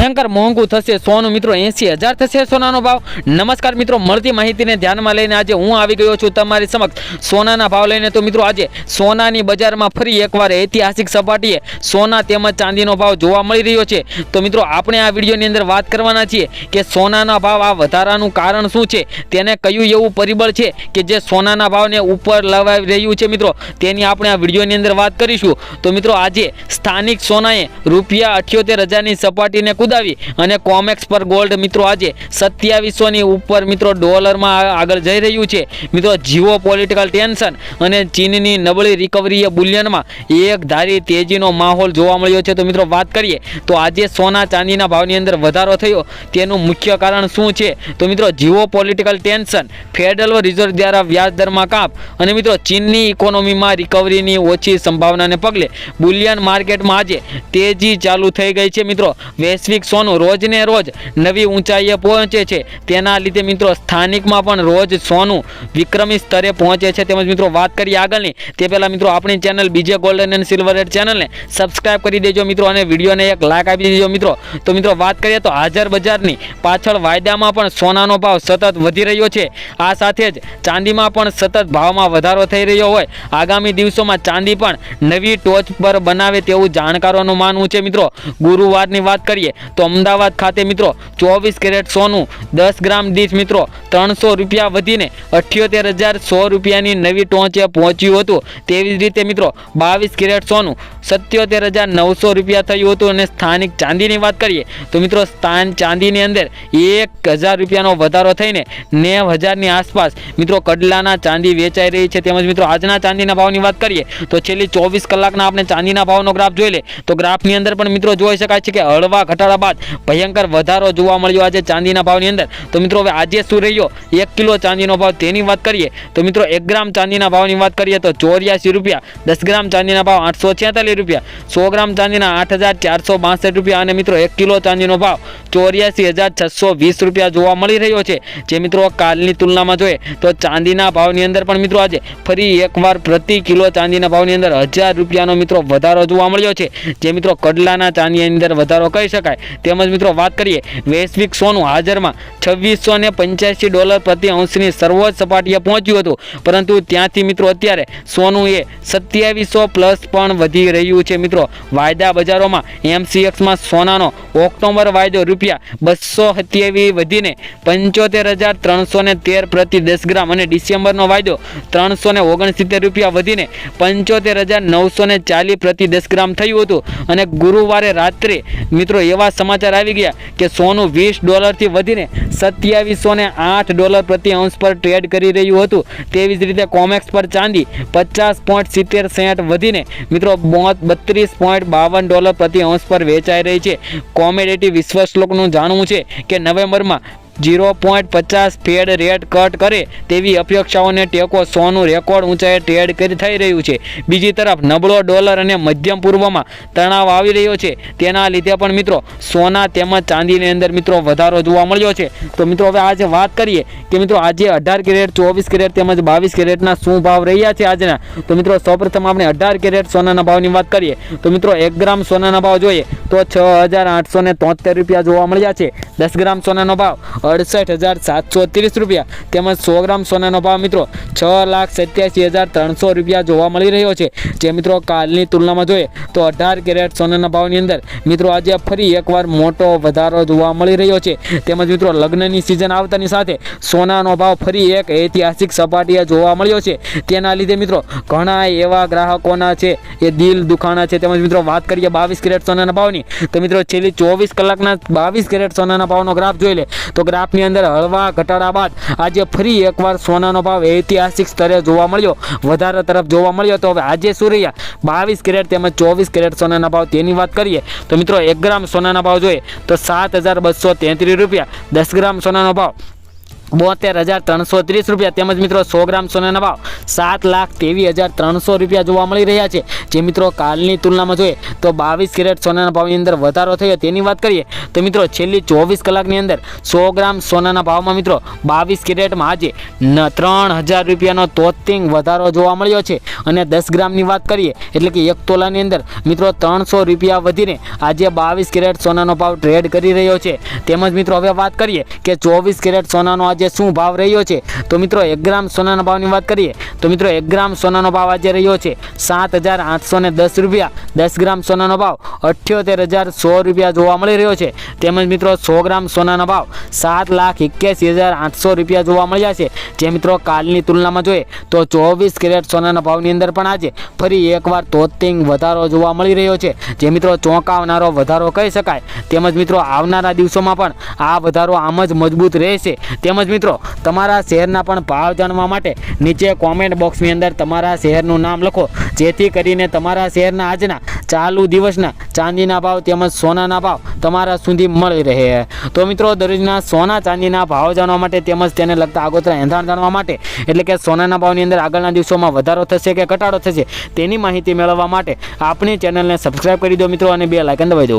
ભયંકર મોંઘું થશે, સોનું મિત્રો એસી હજાર થશે સોનાનો ભાવ. નમસ્કાર મિત્રો, મળતી માહિતીને ધ્યાનમાં લઈને આજે હું આવી ગયો છું તમારી સમક્ષ. સોનાના ભાવ લઈને તો મિત્રો આજે સોનાની બજારમાં ફરી એકવાર ઐતિહાસિક સપાટીએ સોના તેમજ ચાંદીનો ભાવ જોવા મળી રહ્યો છે. તો મિત્રો, આપણે આ વિડીયોની અંદર વાત કરવાના છીએ કે સોનાના ભાવ આ વધારાનું કારણ શું છે? તેને કયું એવું પરિબળ છે કે જે સોનાના ભાવને ઉપર લવાઈ રહ્યું છે મિત્રો? તેની આપણે આ વિડીયોની અંદર વાત કરીશું. તો મિત્રો, આજે સ્થાનિક સોનાએ રૂપિયા અઠ્યોતેર હજારની સપાટીને કુદાવી અને કોમેક્સ પર ગોલ્ડ મિત્રો આજે સત્યાવીસોની ઉપર મિત્રો ડોલરમાં આગળ જઈ રહ્યું છે. મિત્રો, જીઓ પોલિટિકલ ટેન્શન અને ચીનની નબળી રિકવરીએ બુલિયનમાં એક ધારી તેજીનો માહોલ જોવા મળ્યો છે. તો મિત્રો, વાત કરીએ તો આજે સોના ચાંદીના ભાવની અંદર વધારો થયો. તેનું મુખ્ય કારણ શું છે? તો મિત્રો, geopolitical tension federal reserve દ્વારા વ્યાજ દરમાં કાપ અને મિત્રો, ચીનની ઇકોનોમીમાં રિકવરીની ઓછી સંભાવનાને પગલે બુલિયન માર્કેટમાં આજે તેજી ચાલુ થઈ ગઈ છે. મિત્રો, વૈશ્વિક સોનું રોજને રોજ નવી ઊંચાઈએ પહોંચે છે. તેના લીધે મિત્રો સ્થાનિકમાં પણ રોજ સોનું વિક્રમી સ્તરે પહોંચે છે. તેમજ મિત્રો વાત કરીએ આગળની, તે પહેલાં મિત્રો આપણી ચેનલ બીજે ગોલ્ડન એન્ડ સિલ્વર રેડ ચેનલને સબસ્ક્રાઈબ કરી દેજો મિત્રો અને વિડીયોને એક લાઈક આપી દેજો મિત્રો. તો મિત્રો વાત કરીએ તો હાજર બજારની, પાછળ વાયદામાં પણ સોનાનો ભાવ સતત વધી રહ્યો છે. આ સાથે જ ચાંદીમાં પણ સતત ભાવમાં વધારો થઈ રહ્યો હોય. આગામી દિવસોમાં ચાંદી પણ નવી ટોચ પર બનાવે તેવું જાણકારોનું માનવું છે મિત્રો. ગુરુવારની વાત કરીએ તો અમદાવાદ ખાતે મિત્રો ચોવીસ કેરેટ સોનું, દસ ગ્રામ દીઠ મિત્રો, ત્રણસો રૂપિયા વધીને અઠ્યોતેર હજાર સો રૂપિયાની નવી ટોંચે પહોંચ્યું હતું. તેવી જ રીતે મિત્રો બાવીસ કેરેટ સોનું, સત્યોતેર હજાર નવસો રૂપિયા થયું હતું અને સ્થાનિક ચાંદીની વાત કરીએ તો મિત્રો સ્થાન ચાંદીની અંદર એક હજાર રૂપિયાનો વધારો થઈને નેવ હજારની આસપાસ મિત્રો કડલાના ચાંદી વેચાઈ રહી છે. તેમજ મિત્રો આજના ચાંદીના ભાવની વાત કરીએ તો છેલ્લી ચોવીસ કલાકના આપણે ચાંદીના ભાવનો ગ્રાફ જોઈ લે તો ગ્રાફની અંદર પણ મિત્રો જોઈ શકાય છે કે હળવા ઘટાડા બાદ ભયંકર વધારો જોવા મળ્યો આજે ચાંદીના ભાવની અંદર. તો મિત્રો, હવે આજે શું રહ્યો? એક કિલો ચાંદીનો ભાવ તેની વાત કરીએ. તો મિત્રો, એક ગ્રામ ચાંદીના ભાવની વાત કરીએ તો ચોર્યાસી રૂપિયા, દસ ગ્રામ ચાંદીના ભાવ આઠસો છેતાલીસ રૂપિયા, સો ગ્રામ ચાંદીના આઠ હજાર ચારસો બાસઠ રૂપિયા અને મિત્રો, એક કિલો ચાંદીનો ભાવ ચોર્યાસી હજાર છસો વીસ રૂપિયા જોવા મળી રહ્યો છે. જે મિત્રો, કાલની તુલનામાં જોઈએ તો ચાંદીના ભાવની અંદર પણ મિત્રો, આજે ફરી એકવાર પ્રતિ કિલો ચાંદીના ભાવની અંદર હજાર રૂપિયાનો મિત્રો, વધારો જોવા મળ્યો છે. જે મિત્રો, કડલાના ચાંદીની અંદર વધારો કહી શકાય. તેમજ મિત્રો વાત કરીએ, વૈશ્વિક સોનું હાજરમાં છવ્વીસો ને પંચ્યાસી ડોલર પ્રતિ અંશની સર્વોચ્ચ સપાટીએ પહોંચ્યું હતું. પરંતુ ત્યાંથી મિત્રો અત્યારે સોનું એ સત્યાવીસો પ્લસ પણ વધી રહ્યું છે મિત્રો. વાયદા બજારોમાં એમસીએક્સમાં સોનાનો ઓક્ટોબર વાયદો રૂપિયા બસો સત્યાવીસ વધીને પંચોતેર હજાર ત્રણસો ને તેર પ્રતિ દસ ગ્રામ અને ડિસેમ્બરનો વાયદો ત્રણસો ને ઓગણસિત્તેર રૂપિયા વધીને પંચોતેર હજાર નવસો ને ચાલીસ પ્રતિ દસ ગ્રામ થયું હતું. અને ગુરુવારે રાત્રે મિત્રો એવા સમાચાર આવી ગયા કે સોનું વીસ ડોલરથી વધીને સત્યાવીસો ને આઠ ડોલર પ્રતિ અંશ પર ટ્રેડ કરી રહ્યું હતું. તેવી જ રીતે કોમેક્સ પર ચાંદી પચાસ પોઈન્ટ સિત્તેર સેન્ટ વધીને મિત્રો બત્રીસ પોઈન્ટ બાવન ડોલર પ્રતિ અંશ પર વેચાઈ રહી છે. કોમેડિટી વિશ્વશ્લોકનું જાણવું છે કે નવેમ્બરમાં જીરો પોઈન્ટ પચાસ ફેડ રેટ કટ કરે તેવી અપેક્ષાઓને ટેકો સોનું રેકોર્ડ ઊંચાઈએ ટ્રેડ કરી થઈ રહ્યું છે. બીજી તરફ નબળો ડોલર અને મધ્યમ પૂર્વમાં તણાવ આવી રહ્યો છે. તેના લીધે પણ મિત્રો સોના તેમજ ચાંદીની અંદર મિત્રો વધારો જોવા મળ્યો છે. તો મિત્રો હવે આજે વાત કરીએ કે મિત્રો આજે અઢાર કેરેટ, ચોવીસ કેરેટ તેમજ બાવીસ કેરેટના શું ભાવ રહ્યા છે આજના? તો મિત્રો સૌપ્રથમ આપણે અઢાર કેરેટ સોનાના ભાવની વાત કરીએ. તો મિત્રો એક ગ્રામ સોનાના ભાવ જોઈએ. તો છ હજાર આઠસો ને તોતેર રૂપિયા જોવા મળ્યા છે. દસ ગ્રામ સોનાનો ભાવ અડસઠ હજાર સાતસો ત્રીસ રૂપિયા. તેમજ સો ગ્રામ સોનાનો ભાવ મિત્રો છ લાખ સત્યાસી હજાર ત્રણસો રૂપિયા જોવા મળી રહ્યો છે. જે મિત્રો કાલની તુલનામાં જોઈએ તો અઢાર કેરેટ સોનાના ભાવની અંદર મિત્રો આજે ફરી એકવાર મોટો વધારો જોવા મળી રહ્યો છે. તેમજ મિત્રો લગ્નની સિઝન આવતાની સાથે સોનાનો ભાવ ફરી એક ઐતિહાસિક સપાટીએ જોવા મળ્યો છે. તેના લીધે મિત્રો ઘણા એવા ગ્રાહકોના છે એ દિલ દુખાણા છે. તેમજ મિત્રો વાત કરીએ બાવીસ કેરેટ સોનાના ભાવની. તો મિત્રો, છેલ્લી ચોવીસ કલાકના બાવીસ કેરેટ સોનાના ભાવનો ગ્રાફ જોઈ લે. તો ગ્રાફની અંદર હળવા ઘટાડા બાદ આજે ફરી એકવાર સોનાનો ભાવ ઐતિહાસિક સ્તરે જોવા મળ્યો. વધારે તરફ જોવા મળ્યો તો હવે આજે શું રહ્યા? બાવીસ કેરેટ તેમજ ચોવીસ કેરેટ સોનાના ભાવ તેની વાત કરીએ. તો મિત્રો, એક ગ્રામ સોનાના ભાવ જોઈએ તો સાત હજાર બસો તેત્રીસ રૂપિયા. દસ ગ્રામ સોનાનો ભાવ બોતેર હજાર ત્રણસો ત્રીસ રૂપિયા. તેમજ મિત્રો સો ગ્રામ સોનાના ભાવ સાત લાખ ત્રેવીસ હજાર ત્રણસો રૂપિયા જોવા મળી રહ્યા છે. જે મિત્રો કાલની તુલનામાં જોઈએ તો બાવીસ કેરેટ સોનાના ભાવની અંદર વધારો થયો. તેની વાત કરીએ તો મિત્રો છેલ્લી ચોવીસ કલાકની અંદર સો ગ્રામ સોનાના ભાવમાં મિત્રો બાવીસ કેરેટમાં આજે ત્રણ હજાર રૂપિયાનો તોતિંગ વધારો જોવા મળ્યો છે. અને દસ ગ્રામની વાત કરીએ એટલે કે એક તોલાની અંદર મિત્રો ત્રણસો રૂપિયા વધીને આજે બાવીસ કેરેટ સોનાનો ભાવ ટ્રેડ કરી રહ્યો છે. તેમજ મિત્રો હવે વાત કરીએ કે ચોવીસ કેરેટ સોનાનો આજે શું ભાવ રહ્યો છે? તો મિત્રો એક ગ્રામ સોનાના ભાવની વાત કરીએ, તો મિત્રો એક ગ્રામ સોનાનો ભાવ આજે રહ્યો છે સાત હજાર આઠસો ને દસ રૂપિયા. દસ ગ્રામ સોનાનો ભાવ અઠ્યોતેર હજાર સો રૂપિયા જોવા મળી રહ્યો છે. તેમજ મિત્રો સો ગ્રામ સોનાનો ભાવ સાત લાખ એક્યાસી હજાર આઠસો રૂપિયા જોવા મળ્યા છે. જે મિત્રો કાલની તુલનામાં જોઈએ, તો ચોવીસ કેરેટ સોનાના ભાવની અંદર પણ આજે ફરી એકવાર તોતિંગ વધારો જોવા મળી રહ્યો છે. જે મિત્રો ચોંકાવનારો વધારો કહી શકાય. તેમજ મિત્રો આવનારા દિવસોમાં પણ આ વધારો આમ જ મજબૂત રહેશે. તેમજ મિત્રો, તમારા શહેરના પણ ભાવ જાણવા માટે નીચે કોમેન્ટ બોક્સની અંદર તમારા શહેરનું નામ લખો. જેથી કરીને તમારા શહેરના આજના ચાલુ દિવસના ચાંદીના ભાવ તેમજ સોનાના ભાવ તમારા સુધી મળી રહે. તો મિત્રો, દરરોજના સોના ચાંદીના ભાવ જાણવા માટે તેમજ તેને લગતા આગોતરા એંધાણ જાણવા માટે, એટલે કે સોનાના ભાવની અંદર આગળના દિવસોમાં વધારો થશે કે ઘટાડો થશે, તેની માહિતી મેળવવા માટે આપણી ચેનલને સબસ્ક્રાઈબ કરી દો મિત્રો અને બે લાઇકન દબાવી દો.